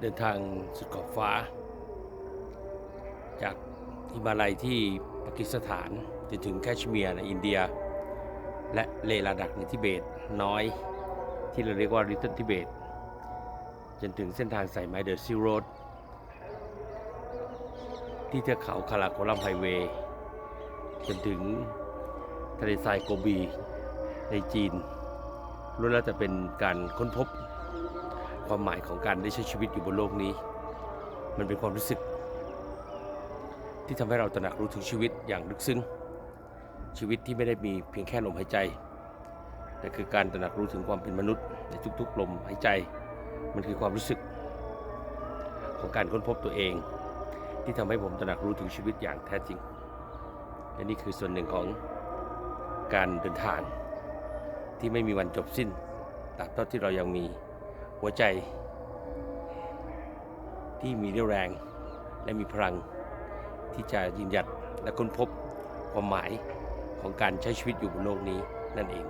เดินทางสุดขอบฟ้า จากฮิมาลัยที่ปากีสถานจนถึงแคชเมียร์ในอินเดีย และเลลาดักในทิเบตน้อย ที่เราเรียกว่าริตเติลทิเบต จนถึงเส้นทางสายไม้เดอะซิโรดที่เทือกเขาคาราโคลัมไฮเวย์จนถึงทะเลทรายโกบีในจีนล้วนแล้วแต่เป็นการค้นพบ ความหมายของการได้ใช้ชีวิตอยู่บนโลกนี้ มันเป็นความรู้สึก ที่ทำให้เราตระหนักรู้ถึงชีวิตอย่างลึกซึ้งชีวิตที่ไม่ได้มีเพียงแค่ลมหายใจ แต่คือการตระหนักรู้ถึงความเป็นมนุษย์ในทุกๆลมหายใจ มันคือความรู้สึก ของการค้นพบตัวเอง ที่ทำให้ผมตระหนักรู้ถึงชีวิตอย่างแท้จริงและนี่คือส่วนหนึ่งของการเดินทางที่ไม่มีวันจบสิ้นตราบเท่าที่เรายังมี หัวใจ ที่มีเรี่ยวแรงและมีพลังที่จะยืนหยัดและค้นพบความหมายของการใช้ชีวิตอยู่บนโลกนี้นั่นเอง